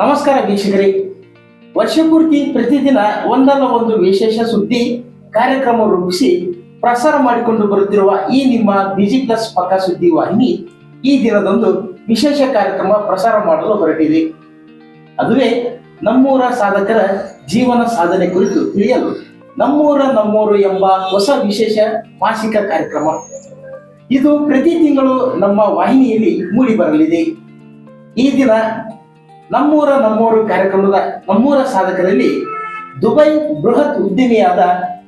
ನಮಸ್ಕಾರ ವೀಕ್ಷಕರೇ. ವರ್ಷಪೂರ್ತಿ ಪ್ರತಿದಿನ ಒಂದಲ್ಲ ಒಂದು ವಿಶೇಷ ಸುದ್ದಿ, ಕಾರ್ಯಕ್ರಮ ರೂಪಿಸಿ ಪ್ರಸಾರ ಮಾಡಿಕೊಂಡು ಬರುತ್ತಿರುವ ಈ ನಿಮ್ಮ ಬಿಜಿ ಪ್ಲಸ್ ಪಕ್ಕ ಸುದ್ದಿ ವಾಹಿನಿ ಈ ದಿನದಂದು ವಿಶೇಷ ಕಾರ್ಯಕ್ರಮ ಪ್ರಸಾರ ಮಾಡಲು ಹೊರಟಿದೆ. ಅದುವೇ ನಮ್ಮೂರ ಸಾಧಕರ ಜೀವನ ಸಾಧನೆ ಕುರಿತು ತಿಳಿಯಲು ನಮ್ಮೂರ ನಮ್ಮೂರು ಎಂಬ ಹೊಸ ವಿಶೇಷ ಮಾಸಿಕ ಕಾರ್ಯಕ್ರಮ. ಇದು ಪ್ರತಿ ತಿಂಗಳು ನಮ್ಮ ವಾಹಿನಿಯಲ್ಲಿ ಮೂಡಿ ಬರಲಿದೆ. ಈ ದಿನ ನಮ್ಮೂರ ನಮ್ಮೂರು ಕಾರ್ಯಕ್ರಮದ ನಮ್ಮೂರ ಸಾಧಕರಲ್ಲಿ ದುಬೈ ಬೃಹತ್ ಉದ್ಯಮಿಯಾದ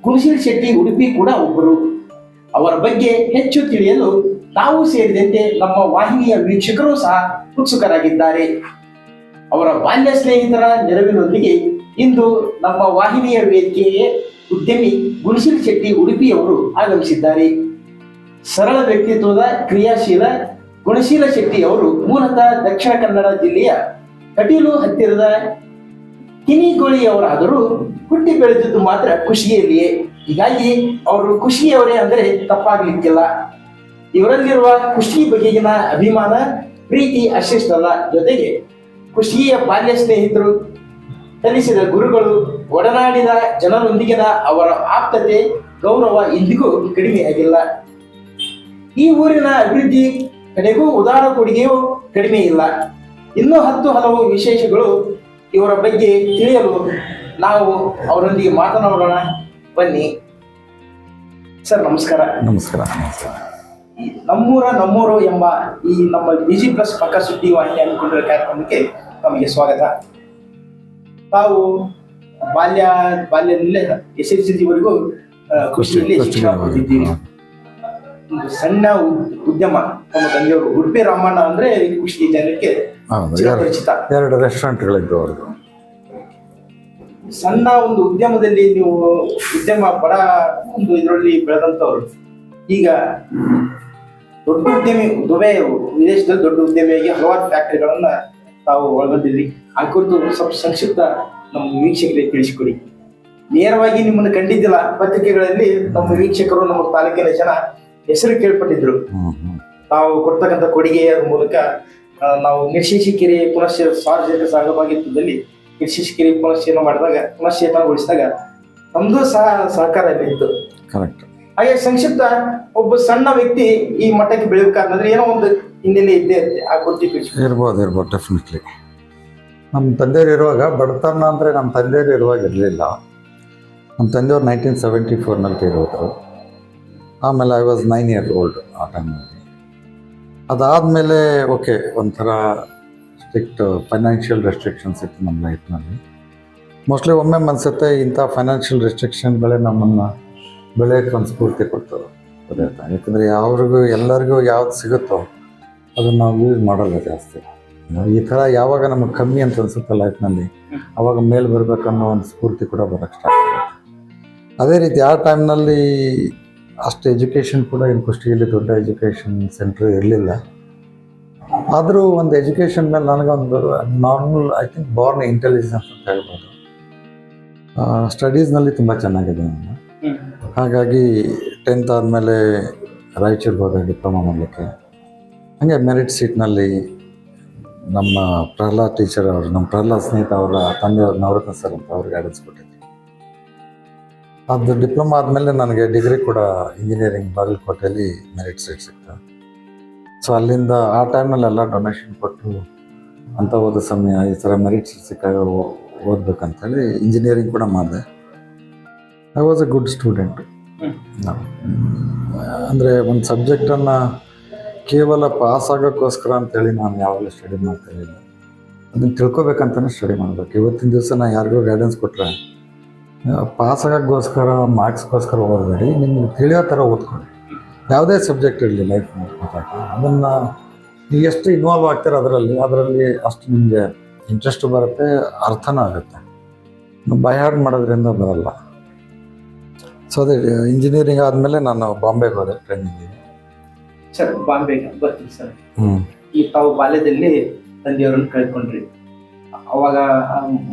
ಕುಲಶೀಲ್ ಶೆಟ್ಟಿ ಉಡುಪಿ ಕೂಡ ಒಬ್ಬರು. ಅವರ ಬಗ್ಗೆ ಹೆಚ್ಚು ತಿಳಿಯಲು ತಾವು ಸೇರಿದಂತೆ ನಮ್ಮ ವಾಹಿನಿಯ ವೀಕ್ಷಕರು ಸಹ ಉತ್ಸುಕರಾಗಿದ್ದಾರೆ. ಅವರ ಬಾಲ್ಯ ಸ್ನೇಹಿತರ ನೆರವಿನೊಂದಿಗೆ ಇಂದು ನಮ್ಮ ವಾಹಿನಿಯ ವೇದಿಕೆಯೇ ಉದ್ಯಮಿ ಗುಣಶೀಲ್ ಶೆಟ್ಟಿ ಉಡುಪಿಯವರು ಆಗಮಿಸಿದ್ದಾರೆ. ಸರಳ ವ್ಯಕ್ತಿತ್ವದ ಕ್ರಿಯಾಶೀಲ, ಗುಣಶೀಲ ಶೆಟ್ಟಿ ಅವರು ಮೂಲತಃ ದಕ್ಷಿಣ ಕನ್ನಡ ಜಿಲ್ಲೆಯ ಕಟೀಲು ಹತ್ತಿರದ ಕಿನಿಗೋಳಿಯವರಾದರೂ ಹುಟ್ಟಿ ಬೆಳೆದಿದ್ದು ಮಾತ್ರ ಖುಷಿಯಲ್ಲಿಯೇ. ಹೀಗಾಗಿ ಅವರು ಖುಷಿಯವರೇ ಅಂದರೆ ತಪ್ಪಾಗ್ಲಿಕ್ಕಿಲ್ಲ. ಇವರಲ್ಲಿರುವ ಖುಷಿ ಬಗೆಗಿನ ಅಭಿಮಾನ ಪ್ರೀತಿ ಅಶಿಷ್ಟಲ್ಲ ಜೊತೆಗೆ ಖುಷಿಯ ಬಾಲ್ಯ ಸ್ನೇಹಿತರು ಕಲಿಸಿದ ಗುರುಗಳು, ಒಡನಾಡಿದ ಜನರೊಂದಿಗಿನ ಅವರ ಆಪ್ತತೆ, ಗೌರವ ಇಂದಿಗೂ ಕಡಿಮೆಯಾಗಿಲ್ಲ ಈ ಊರಿನ ಅಭಿವೃದ್ಧಿ ಕಡೆಗೂ ಉದಾರ ಕೊಡುಗೆಯೂ ಕಡಿಮೆ ಇಲ್ಲ. ಇನ್ನೂ ಹತ್ತು ಹಲವು ವಿಶೇಷಗಳು ಇವರ ಬಗ್ಗೆ ತಿಳಿಯಲು ನಾವು ಅವರೊಂದಿಗೆ ಮಾತನಾಡೋಣ. ಬನ್ನಿ. ಸರ್ ನಮಸ್ಕಾರ. ನಮಸ್ಕಾರ ನಮಸ್ಕಾರ. ಈ ನಮ್ಮೂರ ನಮ್ಮೂರು ಎಂಬ ಈ ನಮ್ಮ ಬಿಜಿ ಪ್ಲಸ್ ಪಕ್ಕ ಸುದ್ದಿ ವಾಹಿನಿ ಅನ್ಕೊಂಡಿರೋ ಕಾರ್ಯಕ್ರಮಕ್ಕೆ ನಮಗೆ ಸ್ವಾಗತ. ತಾವು ಬಾಲ್ಯ ಬಾಲ್ಯದಲ್ಲೇ ಎಸ್ ಎಸ್ ಎಲ್ ಸಿವರೆಗೂ ಕೃಷಿಯಲ್ಲಿ ಶಿಕ್ಷಣ ಸಣ್ಣ ಉದ್- ಉದ್ಯಮ ನಮ್ಮ ತಂದೆಯವರು ಉಡುಪಿ ರಾಮಣ್ಣ ಅಂದ್ರೆ ಖುಷಿ ಜನಕ್ಕೆ ಚಿರಪರಿಚಿತ ಎರಡು ರೆಸ್ಟೋರೆಂಟ್ಗಳಿದ್ದು ಅವ್ರದ್ದು. ಸಣ್ಣ ಒಂದು ಉದ್ಯಮದಲ್ಲಿ ನೀವು ಉದ್ಯಮ ಬಡ ಒಂದು ಇದರಲ್ಲಿ ಬೆಳೆದಂತವ್ರು ಈಗ ದೊಡ್ಡ ಉದ್ಯಮಿ ದುಬೈ ವಿದೇಶದಲ್ಲಿ ದೊಡ್ಡ ಉದ್ಯಮಿಯಾಗಿ ಹಲವಾರು ಫ್ಯಾಕ್ಟರಿಗಳನ್ನ ತಾವು ಒಳಗೊಂಡಿದ್ರಿ. ಆ ಕುರಿತು ಸ್ವಲ್ಪ ಸಂಕ್ಷಿಪ್ತ ನಮ್ಮ ವೀಕ್ಷಕರಿಗೆ ತಿಳಿಸಿಕೊಡಿ. ನೇರವಾಗಿ ನಿಮ್ಮನ್ನು ಕಂಡಿದ್ದಿಲ್ಲ ಪತ್ರಿಕೆಗಳಲ್ಲಿ ನಮ್ಮ ವೀಕ್ಷಕರು ನಮ್ಮ ತಾಲೂಕಿನ ಜನ ಹೆಸರು ಕೇಳ್ಪಟ್ಟಿದ್ರು. ತಾವು ಕೊಡ್ತಕ್ಕಂಥ ಕೊಡುಗೆಯ ಮೂಲಕ ನಾವು ನಿರ್ಶೇಷಿಕೆರೆ ಪುನಶ್ಚೇ ಸಾರ್ವಜನಿಕ ಸಹಭಾಗಿತ್ವದಲ್ಲಿ ನಿರ್ಶೇಷಿಕೆರೆ ಪುನಶ್ಚೇತನ ಮಾಡಿದಾಗ ಪುನಶ್ಚೇತನಗೊಳಿಸಿದಾಗ ನಮ್ದು ಸಹ ಸಹಕಾರ ಇತ್ತು. ಕರೆಕ್ಟ್ ಹಾಗೆ ಸಂಕ್ಷಿಪ್ತ ಒಬ್ಬ ಸಣ್ಣ ವ್ಯಕ್ತಿ ಈ ಮಟ್ಟಕ್ಕೆ ಬೆಳಿಬೇಕಾದ್ರೆ ಏನೋ ಒಂದು ಹಿನ್ನೆಲೆ ಇದ್ದೇ ಇರುತ್ತೆ ಆ ಕುರಿತು ತಿಳಿಸಿ ಇರ್ಬೋದು ಇರ್ಬೋದು ಡೆಫಿನೆಟ್ಲಿ ನಮ್ಮ ತಂದೆಯವ್ರು ಇರುವಾಗ ಬಡತನ ಅಂದರೆ ನಮ್ಮ ತಂದೆಯವ್ರು ಇರುವಾಗ ಇರಲಿಲ್ಲ. ನಮ್ಮ ತಂದೆಯವ್ರು ನೈನ್ಟೀನ್ ಸೆವೆಂಟಿ ಫೋರ್ನಲ್ಲಿ ಇರೋದು. ಆಮೇಲೆ I was nine year old ಆ ಟೈಮಲ್ಲಿ ಅದಾದಮೇಲೆ, ಓಕೆ, ಒಂಥರ ಸ್ಟ್ರಿಕ್ಟ್ ಫೈನಾನ್ಷಿಯಲ್ ರೆಸ್ಟ್ರಿಕ್ಷನ್ಸ್ ಇತ್ತು ನಮ್ಮ ಲೈಫ್ನಲ್ಲಿ. ಮೋಸ್ಟ್ಲಿ ಒಮ್ಮೆ ಅನ್ಸುತ್ತೆ ಇಂಥ ಫೈನಾನ್ಷಿಯಲ್ ರೆಸ್ಟ್ರಿಕ್ಷನ್ಗಳೇ ನಮ್ಮನ್ನು ಬೆಳೆಯೋಕ್ಕೆ ಒಂದು ಸ್ಫೂರ್ತಿ ಕೊಡ್ತದೆ ಅದೇ ಯಾಕಂದರೆ ಯಾವ್ರಿಗೂ, ಎಲ್ಲರಿಗೂ ಯಾವ್ದು ಸಿಗುತ್ತೋ ಅದನ್ನು ನಾವು ಯೂಸ್ ಮಾಡಲ್ಲ ಜಾಸ್ತಿ. ಈ ಥರ ಯಾವಾಗ ನಮಗೆ ಕಮ್ಮಿ ಅಂತ ಅನ್ಸುತ್ತೆ ಲೈಫ್ನಲ್ಲಿ, ಅವಾಗ ಮೇಲೆ ಬರಬೇಕನ್ನೋ ಒಂದು ಸ್ಫೂರ್ತಿ ಕೂಡ ಬರೋಕ್ಕೆ ಸ್ಟಾರ್ಟ್ ಆಗುತ್ತೆ. ಅದೇ ರೀತಿ ಆ ಟೈಮ್ನಲ್ಲಿ ಅಷ್ಟು ಎಜುಕೇಷನ್ ಕೂಡ ಇನ್ನು ಕುಷ್ಟಗಿಯಲ್ಲಿ ದೊಡ್ಡ ಎಜುಕೇಷನ್ ಸೆಂಟ್ರ್ ಇರಲಿಲ್ಲ. ಆದರೂ ಒಂದು ಎಜುಕೇಷನ್ ಮೇಲೆ ನನಗೊಂದು normal I think born intelligence ಅಂತ ಹೇಳ್ಬೋದು. ಸ್ಟಡೀಸ್ನಲ್ಲಿ ತುಂಬ ಚೆನ್ನಾಗಿದೆ ನಾನು ಹಾಗಾಗಿ ಟೆಂತ್ ಆದಮೇಲೆ ರಾಯಚೂರಿಗೆ ಹೋದೆ ಡಿಪ್ಲೊಮಾ ಮಾಡಲಿಕ್ಕೆ. ಹಾಗೆ ಮೆರಿಟ್ ಸೀಟ್ನಲ್ಲಿ ನಮ್ಮ ಪ್ರಹ್ಲಾದ್ ಟೀಚರ್ ಅವರು ನಮ್ಮ ಪ್ರಹ್ಲಾದ್ ಸ್ನೇಹಿತ ಅವರ ತಂದೆಯವ್ರ ನವರತ್ನ ಸರ್ ಅಂತ ಅವ್ರಿಗೆ ಗೈಡೆನ್ಸ್ ಅದು ಡಿಪ್ಲೊಮಾ ಆದಮೇಲೆ ನನಗೆ ಡಿಗ್ರಿ ಕೂಡ ಇಂಜಿನಿಯರಿಂಗ್ ಬಾಗಲಕೋಟೆಯಲ್ಲಿ ಮೆರಿಟ್ ಸೀಟ್ ಸಿಕ್ತು. ಸೊ ಅಲ್ಲಿಂದ ಆ ಟೈಮ್ನಲ್ಲೆಲ್ಲ ಡೊನೇಷನ್ ಕೊಟ್ಟು ಅಂತ ಓದೋ ಸಮಯ ಈ ಥರ ಮೆರಿಟ್ ಸೀಟ್ ಸಿಕ್ಕಾಗ ಓದಬೇಕಂತೇಳಿ ಇಂಜಿನಿಯರಿಂಗ್ ಕೂಡ ಮಾಡಿದೆ. I was a good student ಅಂದರೆ ಒಂದು ಸಬ್ಜೆಕ್ಟನ್ನು ಕೇವಲ ಪಾಸ್ ಆಗೋಕ್ಕೋಸ್ಕರ ಅಂತೇಳಿ ನಾನು ಯಾವಾಗಲೂ ಸ್ಟಡಿ ಮಾಡ್ತಿರಲಿಲ್ಲ ಅದನ್ನು ತಿಳ್ಕೊಬೇಕಂತಲೇ ಸ್ಟಡಿ ಮಾಡಬೇಕು. ಇವತ್ತಿನ ದಿವಸ ನಾನು ಯಾರಿಗೂ ಗೈಡೆನ್ಸ್ ಕೊಟ್ಟರೆ ಪಾಸ್ ಆಗೋಕ್ಕೋಸ್ಕರ ಮಾರ್ಕ್ಸ್ಗೋಸ್ಕರ ಓದಬೇಡಿ. ನಿಮ್ಗೆ ತಿಳಿಯೋ ಥರ ಓದ್ಕೊಳ್ಳಿ. ಯಾವುದೇ ಸಬ್ಜೆಕ್ಟ್ ಇರಲಿ ಲೈಫ್ ಅದನ್ನು ನೀವು ಎಷ್ಟು ಇನ್ವಾಲ್ವ್ ಆಗ್ತೀರ ಅದರಲ್ಲಿ ಅದರಲ್ಲಿ ಅಷ್ಟು ನಿಮಗೆ ಇಂಟ್ರೆಸ್ಟ್ ಬರುತ್ತೆ ಅರ್ಥನೂ ಆಗುತ್ತೆ. ಬೈಹಾರ್ಡ್ ಮಾಡೋದ್ರಿಂದ ಬರಲ್ಲ. ಸೊ ಅದೇ ಇಂಜಿನಿಯರಿಂಗ್ ಆದಮೇಲೆ ನಾನು ಬಾಂಬೆಗೆ ಹೋದೆ ಟ್ರೈನಿಂಗಿಗೆ ಸರ್ ಬಾಂಬೆಗೆ ಬರ್ತೀನಿ ಸರ್. ಹ್ಞೂ ಈ ತಾವು ಬಾಲ್ಯದಲ್ಲಿ ತಂದೆಯವ್ರನ್ನ ಕಳ್ಕೊಂಡ್ರಿ ಅವಾಗ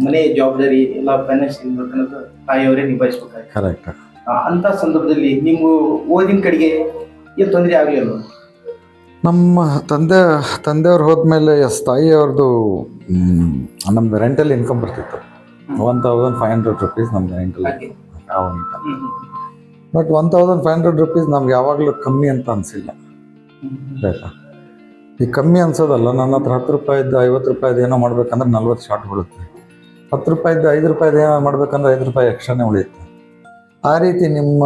ಮನೆ ಜವಾಬ್ದಾರಿ ಎಲ್ಲ ಫೈನಾನ್ಸ್ ಅನ್ನೋದು ತಾಯಿಯವರೇ ನಿಭಾಯಿಸ್ಬೇಕಾಗಿ ಕರೆಕ್ಟ್ ಅಂತ ಸಂದರ್ಭದಲ್ಲಿ ನಿಮ್ಮ ಓದಿನ ಕಡೆಗೆ ಏನು ತೊಂದರೆ ಆಗಲಿಲ್ಲ? ನಮ್ಮ ತಂದೆ ತಂದೆಯವ್ರು ಹೋದ್ಮೇಲೆ ಎಸ್ ತಾಯಿಯವ್ರದ್ದು ನಮ್ದು ರೆಂಟಲ್ ಇನ್ಕಮ್ ಬರ್ತಿತ್ತು. One thousand five hundred rupees ನಮ್ದು ರೆಂಟಲ್ ಹಾಗೆ. But one thousand five hundred rupees ನಮ್ಗೆ ಯಾವಾಗಲೂ ಕಮ್ಮಿ ಅಂತ ಅನಿಸಿಲ್ಲ. ಆಯ್ತಾ? ಈ ಕಮ್ಮಿ ಅನ್ಸೋದಲ್ಲ ನನ್ನ ಹತ್ರ ಹತ್ತು ರೂಪಾಯಿದ್ದು ಐವತ್ತು ರೂಪಾಯಿದು ಏನೋ ಮಾಡ್ಬೇಕಂದ್ರೆ ನಲ್ವತ್ತು ಶಾರ್ಟ್ ಬೀಳುತ್ತೆ. ಹತ್ತು ರೂಪಾಯಿದ್ದು ಐದು ರೂಪಾಯಿದ್ದು ಏನೋ ಮಾಡ್ಬೇಕಂದ್ರೆ ಐದು ರೂಪಾಯಿ ಎಕ್ಸ್ಟ್ರಾನೇ ಉಳಿಯುತ್ತೆ. ಆ ರೀತಿ ನಿಮ್ಮ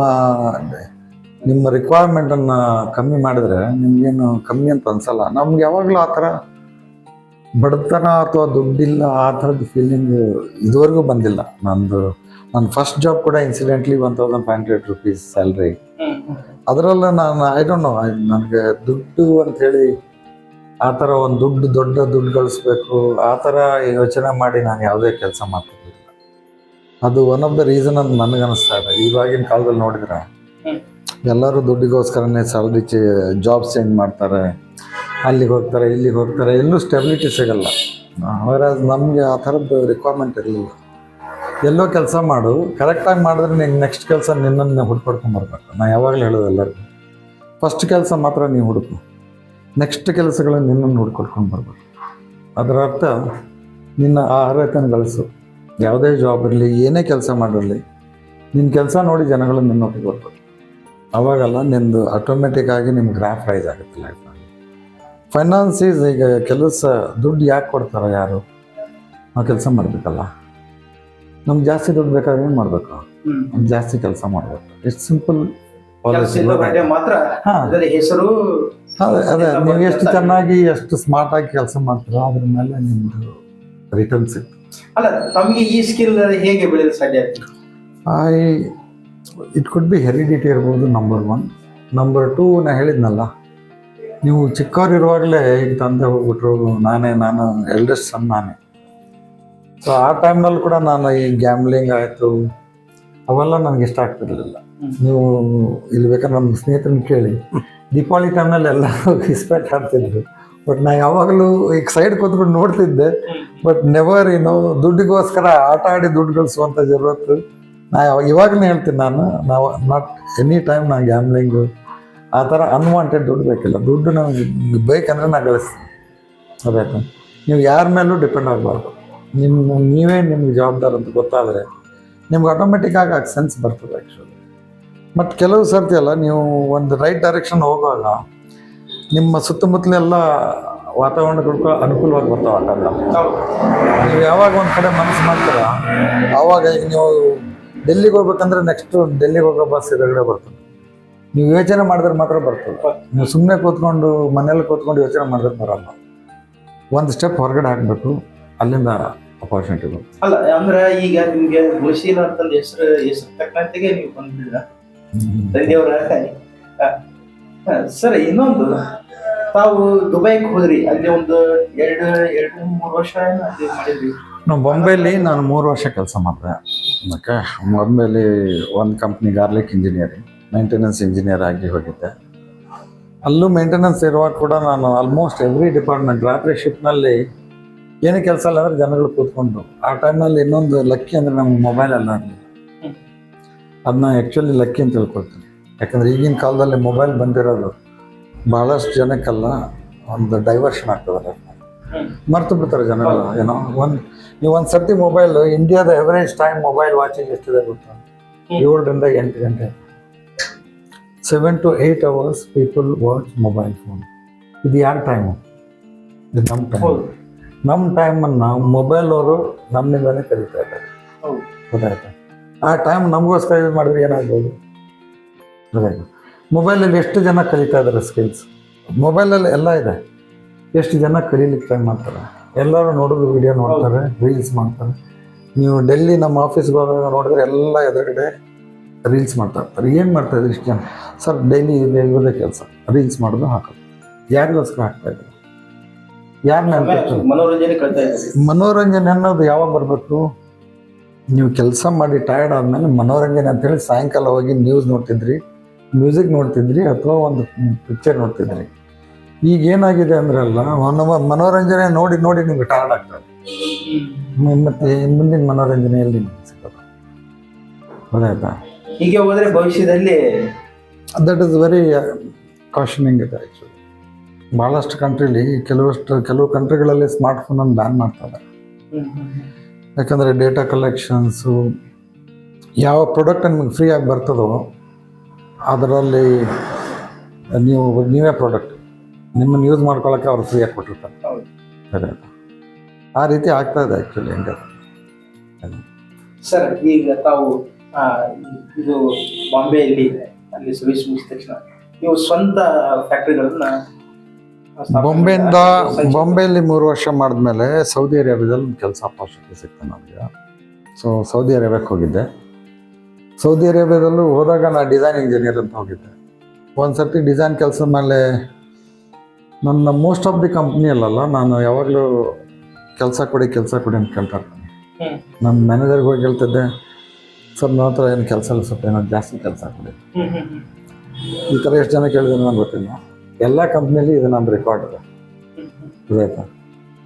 ನಿಮ್ಮ ರಿಕ್ವೈರ್ಮೆಂಟನ್ನು ಕಮ್ಮಿ ಮಾಡಿದ್ರೆ ನಿಮಗೇನು ಕಮ್ಮಿ ಅಂತ ಅನ್ಸಲ್ಲ. ನಮ್ಗೆ ಯಾವಾಗಲೂ ಆ ಥರ ಬಡತನ ಅಥವಾ ದುಡ್ಡಿಲ್ಲ ಆ ಥರದ್ದು ಫೀಲಿಂಗ್ ಇದುವರೆಗೂ ಬಂದಿಲ್ಲ. ನಂದು ನನ್ನ ಫಸ್ಟ್ ಜಾಬ್ ಕೂಡ incidentally one thousand five hundred rupees salary ಅದರಲ್ಲೂ ನಾನು ಐ ಡೋಂಟ್ ನೋ ನನಗೆ ದುಡ್ಡು ಅಂಥೇಳಿ ಆ ಥರ ಒಂದು ದುಡ್ಡು ದೊಡ್ಡ ದುಡ್ಡು ಗಳಿಸ್ಬೇಕು. ಆ ಥರ ಯೋಚನೆ ಮಾಡಿ ನಾನು ಯಾವುದೇ ಕೆಲಸ ಮಾಡ್ತಿರ್ಲಿಲ್ಲ. ಅದು ಒನ್ ಆಫ್ ದ ರೀಸನ್ ಅಂತ ನನಗೆ ಅನಿಸ್ತಾ ಇದೆ ಇವಾಗಿನ ಕಾಲದಲ್ಲಿ ನೋಡಿದ್ರೆ ಎಲ್ಲರೂ ದುಡ್ಡಿಗೋಸ್ಕರನೇ ಸ್ಯಾಲ್ರಿ ಜಾಬ್ ಚೇಂಜ್ ಮಾಡ್ತಾರೆ. ಅಲ್ಲಿಗೆ ಹೋಗ್ತಾರೆ, ಇಲ್ಲಿಗೆ ಹೋಗ್ತಾರೆ. ಎಲ್ಲೂ ಸ್ಟೆಬಿಲಿಟಿ ಸಿಗಲ್ಲ. ಅವರ ನಮಗೆ ಆ ಥರದ್ದು ರಿಕ್ವೈರ್ಮೆಂಟ್ ಇರಲಿಲ್ಲ. ಎಲ್ಲೋ ಕೆಲಸ ಮಾಡು. ಕರೆಕ್ಟಾಗಿ ಮಾಡಿದ್ರೆ ನಿಂಗೆ ನೆಕ್ಸ್ಟ್ ಕೆಲಸ ನಿನ್ನನ್ನು ಹುಡ್ಕೊಡ್ಕೊಂಬರ್ಬೇಕು ನಾನು ಯಾವಾಗಲೂ ಹೇಳೋದು ಎಲ್ಲರಿಗೂ. ಫಸ್ಟ್ ಕೆಲಸ ಮಾತ್ರ ನೀವು ಹುಡುಕು. ನೆಕ್ಸ್ಟ್ ಕೆಲಸಗಳನ್ನು ನಿನ್ನ ನೋಡ್ಕೊಳ್ಕೊಂಡು ಬರ್ಬೇಕು. ಅದರ ಅರ್ಥ ನಿನ್ನ ಆ ಅರ್ಹತೆಯನ್ನು ಗಳಿಸು. ಯಾವುದೇ ಜಾಬ್ ಇರಲಿ ಏನೇ ಕೆಲಸ ಮಾಡಿರಲಿ ನಿನ್ನ ಕೆಲಸ ನೋಡಿ ಜನಗಳು ನಿನ್ನೊಟ್ಟಿಗೆ ಬರ್ಬೋದು ಅವಾಗಲ್ಲ ನಿಂದು ಆಟೋಮೆಟಿಕ್ ಆಗಿ ನಿಮ್ಗೆ ಗ್ರಾಫ್ ರೈಸ್ ಆಗುತ್ತೆ ಲೈಫಲ್ಲಿ ಫೈನಾನ್ಸ್ ಈಸ್ ಈಗ ಕೆಲಸ ದುಡ್ಡು ಯಾಕೆ ಕೊಡ್ತಾರೆ ಯಾರು? ನಾವು ಕೆಲಸ ಮಾಡಬೇಕಲ್ಲ. ನಮ್ಗೆ ಜಾಸ್ತಿ ದುಡ್ಡು ಬೇಕಾದ್ರೆ ಏನು ಮಾಡಬೇಕು? ಜಾಸ್ತಿ ಕೆಲಸ ಮಾಡಬೇಕು. ಇಷ್ಟು ಸಿಂಪಲ್ ಪಾಲಿಸಿ ಮಾತ್ರ ಹೆಸರು ಅದೇ ಅದೇ ನೀವು ಎಷ್ಟು ಚೆನ್ನಾಗಿ ಎಷ್ಟು ಸ್ಮಾರ್ಟ್ ಆಗಿ ಕೆಲಸ ಮಾಡ್ತೀರೋ ಅದ್ರ ಮೇಲೆ ನಿಮ್ಮದು ರಿಟರ್ನ್ ಸಿಗ್ತದೆ. ಅಲ್ಲ ತಮಗೆ ಈ ಸ್ಕಿಲ್ ಹೇಗೆ ಬೆಳೆಯಲು ಸಾಧ್ಯ I it could be heredity ಇರ್ಬೋದು ನಂಬರ್ ಒನ್ ನಂಬರ್ ಟೂ ನಾ ಹೇಳಿದ್ನಲ್ಲ ನೀವು ಚಿಕ್ಕವರಿರುವಾಗಲೇ ಈಗ ತಂದೆ ಹೋಗ್ಬಿಟ್ರು ನಾನೇ ನಾನು ಎಲ್ಡೆಸ್ಟ್ ಸನ್ ನಾನೇ. ಸೊ ಆ ಟೈಮ್ನಲ್ಲಿ ಕೂಡ ನಾನು ಈ ಗ್ಯಾಮ್ಲಿಂಗ್ ಆಯಿತು ಅವೆಲ್ಲ ನನಗೆ ಇಷ್ಟ ಆಗ್ತಿರ್ಲಿಲ್ಲ. ನೀವು ಇಲ್ಲಿ ಬೇಕಾದ್ರೆ ನಮ್ಮ ಸ್ನೇಹಿತರನ್ನ ಕೇಳಿ. ದೀಪಾವಳಿ ಟೈಮ್ನಲ್ಲಿ ಎಲ್ಲ ಇಸ್ಪೆಕ್ಟ್ ಆಗ್ತಿದ್ರು ಬಟ್ ನಾ ಯಾವಾಗಲೂ ಈಗ ಸೈಡ್ ಕೂತ್ಕೊಂಡು ನೋಡ್ತಿದ್ದೆ. ಬಟ್ ನೆವರ್ ಏನೋ ದುಡ್ಡಿಗೋಸ್ಕರ ಆಟ ಆಡಿ ದುಡ್ಡು ಗಳಿಸುವಂಥ ಜರೂರತ್ತು ನಾ ಇವಾಗಲೂ ಹೇಳ್ತೀನಿ ನಾನು, ನಾವು ನಾಟ್ ಎನಿ ಟೈಮ್ ನಾನು ಗ್ಯಾಮ್ಲಿಂಗು ಆ ಥರ ಅನ್ವಾಂಟೆಡ್ ದುಡ್ಡು ಬೇಕಿಲ್ಲ. ದುಡ್ಡು ನಮಗೆ ಬೇಕಂದ್ರೆ ನಾ ಗಳಿಸ್ತೀನಿ. ಅದೇ ನೀವು ಯಾರ ಮೇಲೂ ಡಿಪೆಂಡ್ ಆಗಬಾರ್ದು. ನಿಮ್ಮ, ನೀವೇ ನಿಮ್ಗೆ ಜವಾಬ್ದಾರ ಅಂತ ಗೊತ್ತಾದರೆ ನಿಮ್ಗೆ ಆಟೋಮೆಟಿಕ್ ಆಗಿ ಸೆನ್ಸ್ ಬರ್ತದೆ ಆ್ಯಕ್ಚುಲಿ ಮತ್ತು ಕೆಲವು ಸರ್ತಿ ಅಲ್ಲ ನೀವು ಒಂದು ರೈಟ್ ಡೈರೆಕ್ಷನ್ ಹೋಗುವಾಗ ನಿಮ್ಮ ಸುತ್ತಮುತ್ತಲೆಲ್ಲ ವಾತಾವರಣಗಳು ಅನುಕೂಲವಾಗಿ ಬರ್ತಾವೆ ಆ ಟೈಮ್ನಲ್ಲಿ ನೀವು ಯಾವಾಗ ಒಂದು ಕಡೆ ಮನಸ್ಸು ಮಾಡ್ತೀರ? ಆವಾಗ ಈಗ ನೀವು ಡೆಲ್ಲಿಗೆ ಹೋಗ್ಬೇಕಂದ್ರೆ ನೆಕ್ಸ್ಟ್ ಡೆಲ್ಲಿಗೆ ಹೋಗೋ ಬಸ್ ಇದ್ರಗಡೆ ಬರ್ತದೆ. ನೀವು ಯೋಚನೆ ಮಾಡಿದ್ರೆ ಮಾತ್ರ ಬರ್ತದೆ. ನೀವು ಸುಮ್ಮನೆ ಕೂತ್ಕೊಂಡು ಮನೇಲಿ ಕೂತ್ಕೊಂಡು ಯೋಚನೆ ಮಾಡಿದ್ರೆ ಬರಲ್ಲ. ಒಂದು ಸ್ಟೆಪ್ ಹೊರಗಡೆ ಹಾಕಬೇಕು ಅಲ್ಲಿಂದ ಅಪಾರ್ಚುನಿಟಿ ಬರ್ತದೆ ಅಲ್ಲ ಅಂದ್ರೆ ಈಗ ನಿಮಗೆ ಅಂತ ಹೆಸರು ಹೆಸರು ತಕ್ಕಂತೆಗೆ ನೀವು ಬಂದಿದ್ರ ತಂದೆಯವರ ಸರ್, ಇನ್ನೊಂದು. ತಾವು ದುಬೈಗೆ ಹೋದ್ರಿ, ಅಲ್ಲಿ ಒಂದು ಎರಡು ಎರಡು, ಮೂರು ವರ್ಷ ಅಲ್ಲಿ ನಾವು ಬಾಂಬೆಲಿ ನಾನು ಮೂರು ವರ್ಷ ಕೆಲಸ ಮಾಡಿದೆ. ಓಕೆ ಬಾಂಬೆಲಿ ಒಂದು company garlic engineering maintenance engineer ಆಗಿ ಹೋಗಿದ್ದೆ. ಅಲ್ಲೂ ಮೇಂಟೆನೆನ್ಸ್ ಇರುವಾಗ ಕೂಡ ನಾನು ಆಲ್ಮೋಸ್ಟ್ ಎವ್ರಿ ಡಿಪಾರ್ಟ್ಮೆಂಟ್ ರಾತ್ರಿ ಶಿಫ್ಟ್ನಲ್ಲಿ ಏನು ಕೆಲಸ ಇಲ್ಲ ಅಂದರೆ ಜನಗಳು ಕೂತ್ಕೊಂಡು. ಆ ಟೈಮ್ನಲ್ಲಿ ಇನ್ನೊಂದು ಲಕ್ಕಿ ಅಂದರೆ ನಮ್ಗೆ ಮೊಬೈಲ್ ಇರಲಿಲ್ಲ ಹ್ಮ್. ಅದನ್ನ ಆ್ಯಕ್ಚುಲಿ ಲಕ್ಕಿ ಅಂತ ತಿಳ್ಕೊಳ್ತೀನಿ. ಯಾಕಂದ್ರೆ ಈಗಿನ ಕಾಲದಲ್ಲಿ ಮೊಬೈಲ್ ಬಂದಿರೋದು ಭಾಳಷ್ಟು ಜನಕ್ಕೆಲ್ಲ ಒಂದು ಡೈವರ್ಷನ್ ಆಗ್ತದೆ. ಮರ್ತು ಬಿಡ್ತಾರೆ ಜನಗಳು ಏನೋ ಒಂದು ನೀವು ಒಂದು ಸರ್ತಿ ಮೊಬೈಲ್ ಇಂಡಿಯಾದ ಎವರೇಜ್ ಟೈಮ್ ಮೊಬೈಲ್ ವಾಚಿಂಗ್ ಎಷ್ಟಿದೆ ಗೊತ್ತಾ. ಏಳರಿಂದ ಎಂಟು ಗಂಟೆ. Seven to eight hours people watch mobile phone ಇದು ಯಾರ ಟೈಮು ಇದು ನಮ್ಮ ಟೈಮ್ ನಮ್ಮ ಟೈಮನ್ನು ಮೊಬೈಲ್ ಅವರು ನಮ್ಮಿಂದಲೇ ಕಲಿತಾ ಇದ್ದಾರೆ. ಗೊತ್ತಾಯ್ತಾ? ಆ ಟೈಮ್ ನಮಗೋಸ್ಕರ ಯೂಸ್ ಮಾಡಿದ್ರೆ ಏನಾಗ್ಬೋದು? ಮೊಬೈಲಲ್ಲಿ ಎಷ್ಟು ಜನ ಕಲಿತಾ ಇದ್ದಾರೆ ಸ್ಕಿಲ್ಸ್ ಮೊಬೈಲಲ್ಲಿ ಎಲ್ಲ ಇದೆ. ಎಷ್ಟು ಜನ ಕಲೀಲಿಕ್ಕೆ ಟ್ರೈ ಮಾಡ್ತಾರೆ? ಎಲ್ಲರೂ ನೋಡೋದು ವಿಡಿಯೋ ನೋಡ್ತಾರೆ ರೀಲ್ಸ್ ಮಾಡ್ತಾರೆ. ನೀವು ಡೆಲ್ಲಿ ನಮ್ಮ ಆಫೀಸ್ಗೆ ಹೋದಾಗ ನೋಡಿದ್ರೆ ಎಲ್ಲ ಎದುರುಗಡೆ ರೀಲ್ಸ್ ಮಾಡ್ತಾ ಇರ್ತಾರೆ. ಏನು ಮಾಡ್ತಾ ಇದ್ದಾರೆ ಇಷ್ಟು ಜನ? ಸರ್ ಡೈಲಿ ಇದೆ ಇರೋದೇ ಕೆಲಸ. ರೀಲ್ಸ್ ಮಾಡೋದು ಹಾಕೋದು. ಯಾರಿಗೋಸ್ಕರ ಹಾಕ್ತಾ ಇದ್ದಾರೆ. ಯಾರನ್ನ ಮನೋರಂಜನೆ ಅನ್ನೋದು ಯಾವಾಗ ಬರಬೇಕು? ನೀವು ಕೆಲಸ ಮಾಡಿ ಟಯರ್ಡ್ ಆದಮೇಲೆ ಮನೋರಂಜನೆ ಅಂತೇಳಿ ಸಾಯಂಕಾಲ ಹೋಗಿ ನ್ಯೂಸ್ ನೋಡ್ತಿದ್ರಿ ಮ್ಯೂಸಿಕ್ ನೋಡ್ತಿದ್ರಿ ಅಥವಾ ಒಂದು ಪಿಕ್ಚರ್ ನೋಡ್ತಿದ್ರಿ. ಈಗ ಏನಾಗಿದೆ ಅಂದ್ರೆ ಅಲ್ಲ ಮನೋರಂಜನೆ ನೋಡಿ ನೋಡಿ ನಿಮ್ಗೆ ಟಯರ್ಡ್ ಆಗ್ತದೆ. ಮತ್ತೆ ಮುಂದಿನ ಮನೋರಂಜನೆಯಲ್ಲಿ ಸಿಗೋದು ಗೊತ್ತಾಯ್ತಾ? ಹೀಗೆ ಹೋದ್ರೆ ಭವಿಷ್ಯದಲ್ಲಿ ದಟ್ ಇಸ್ ವೆರಿ ಕಾಶನಿಂಗ್ ಇದೆ ಆ್ಯಕ್ಚುಲಿ ಭಾಳಷ್ಟು ಕಂಟ್ರೀಲಿ ಕೆಲವಷ್ಟು ಕೆಲವು ಕಂಟ್ರಿಗಳಲ್ಲಿ ಸ್ಮಾರ್ಟ್ ಫೋನನ್ನು ಬ್ಯಾನ್ ಮಾಡ್ತಾರೆ ಯಾಕಂದರೆ ಡೇಟಾ ಕಲೆಕ್ಷನ್ಸು ಯಾವ ಪ್ರಾಡಕ್ಟ್ ನಿಮಗೆ ಫ್ರೀಯಾಗಿ ಬರ್ತದೋ ಅದರಲ್ಲಿ ನೀವು ನೀವೇ ಪ್ರಾಡಕ್ಟ್ ನಿಮ್ಮನ್ನು ಯೂಸ್ ಮಾಡ್ಕೊಳ್ಳೋಕ್ಕೆ ಅವ್ರು ಫ್ರೀಯಾಗಿ ಕೊಟ್ಟಿರ್ತಾರೆ. ಹೌದು. ಸರಿ ಆ ರೀತಿ ಆಗ್ತಾ ಇದೆ ಆ್ಯಕ್ಚುಲಿ ಹಿಂಗೆ. ಸರ್. ಈಗ ತಾವು ಇದು ಬಾಂಬೆಯಲ್ಲಿ ಅಲ್ಲಿ ಸರ್ವಿಸ್ ಮುಗಿದ ತಕ್ಷಣ ನೀವು ಸ್ವಂತ ಫ್ಯಾಕ್ಟರಿಗಳನ್ನ ಬಾಂಬೆಯಿಂದ ಬೊಂಬೆಯಲ್ಲಿ ಮೂರು ವರ್ಷ ಮಾಡಿದ್ಮೇಲೆ ಸೌದಿ ಅರೇಬಿಯಾದಲ್ಲಿ ಒಂದು ಕೆಲಸ ಅಪಾರ್ಚುನಿಟಿ ಸಿಕ್ತು ನನಗೆ ಸೊ ಸೌದಿ ಅರೇಬಿಯಾಕ್ಕೆ ಹೋಗಿದ್ದೆ. ಸೌದಿ ಅರೇಬಿಯಾದಲ್ಲೂ ಹೋದಾಗ ನಾನು ಡಿಸೈನ್ ಇಂಜಿನಿಯರ್ ಅಂತ ಹೋಗಿದ್ದೆ. ಒಂದು ಸರ್ತಿ ಡಿಸೈನ್ ಕೆಲಸದ ಮೇಲೆ ನನ್ನ ಮೋಸ್ಟ್ ಆಫ್ ದಿ ಕಂಪ್ನಿಯಲ್ಲ ನಾನು ಯಾವಾಗಲೂ ಕೆಲಸ ಕೊಡಿ ಕೆಲಸ ಕೊಡಿ ಅಂತ ಕೇಳ್ತಾ ಇರ್ತೀನಿ. ನನ್ನ ಮ್ಯಾನೇಜರ್ಗೆ ಹೋಗಿ ಹೇಳ್ತಿದ್ದೆ ಸರ್ ನನ್ನ ಹತ್ರ ಏನು ಕೆಲಸ ಇಲ್ಲ ಸ್ವಲ್ಪ ಏನೋ ಜಾಸ್ತಿ ಕೆಲಸ ಕೊಡಿ. ಈ ಥರ ಎಷ್ಟು ಜನ ಕೇಳಿದ್ರೆ ನಾನು ಗೊತ್ತಿಲ್ಲ. ಎಲ್ಲ ಕಂಪ್ನಿಯಲ್ಲಿ ಇದು ನಮ್ಮ ರೆಕಾರ್ಡ್ ಇದೆ. ಆಯಿತಾ.